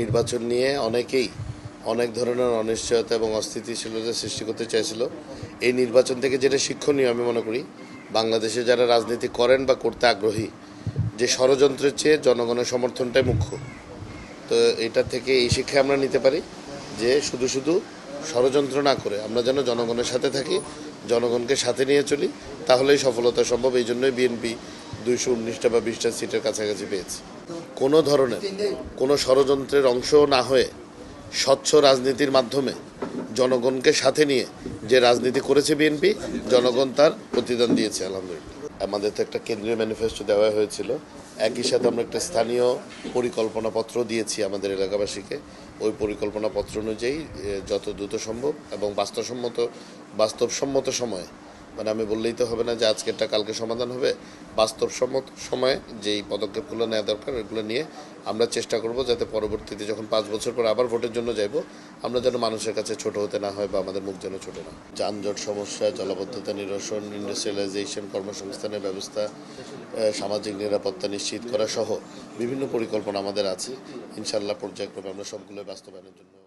নির্বাচন নিয়ে অনেকেই অনেক ধরনের অনিশ্চয়তা এবং অস্থিতিশীলতা সৃষ্টি করতে চাইছিল। এই নির্বাচন থেকে যেটা শিক্ষণীয় আমি মনে করি, বাংলাদেশে যারা রাজনীতি করেন বা করতে আগ্রহী, যে ষড়যন্ত্রের চেয়ে জনগণের সমর্থনটাই মুখ্য। তো এটা থেকে এই শিক্ষা আমরা নিতে পারি যে শুধু শুধু ষড়যন্ত্র না করে আমরা যেন জনগণের সাথে থাকি, জনগণকে সাথে নিয়ে চলি, তাহলেই সফলতা সম্ভব। এই জন্যই বিএনপি দুইশো উনিশটা বা বিশটা সিটের কাছাকাছি পেয়েছে। কোনো ধরনের কোনো ষড়যন্ত্রের অংশ না হয়ে স্বচ্ছ রাজনীতির মাধ্যমে জনগণকে সাথে নিয়ে যে রাজনীতি করেছে বিএনপি, জনগণ তার প্রতিদান দিয়েছে, আলহামদুলিল্লাহ। আমাদের তো একটা কেন্দ্রীয় ম্যানিফেস্টো দেওয়া হয়েছিল। একই সাথে আমরা একটা স্থানীয় পরিকল্পনা পত্র দিয়েছি আমাদের এলাকাবাসীকে। ওই পরিকল্পনা পত্র অনুযায়ী যত দ্রুত সম্ভব এবং বাস্তবসম্মত বাস্তবসম্মত সময়ে মানে আমি বললেই তো হবে না যে আজকেরটা কালকে সমাধান হবে। বাস্তবসম্মত সময়ে যেই পদক্ষেপগুলো নেওয়া দরকার, ওইগুলো নিয়ে আমরা চেষ্টা করব যাতে পরবর্তীতে যখন পাঁচ বছর পর আবার ভোটের জন্য যাইব, আমরা যেন মানুষের কাছে ছোট হতে না হয় বা আমাদের মুখ যেন ছোট না। যানজট সমস্যা, জলাবদ্ধতা নিরসন ইন্ডাস্ট্রিয়ালাইজেশন কর্মসংস্থানের ব্যবস্থা সামাজিক নিরাপত্তা নিশ্চিত করা সহ বিভিন্ন পরিকল্পনা আমাদের আছে। ইনশাল্লাহ পর্যায়ক্রমে আমরা সবগুলো বাস্তবায়নের জন্য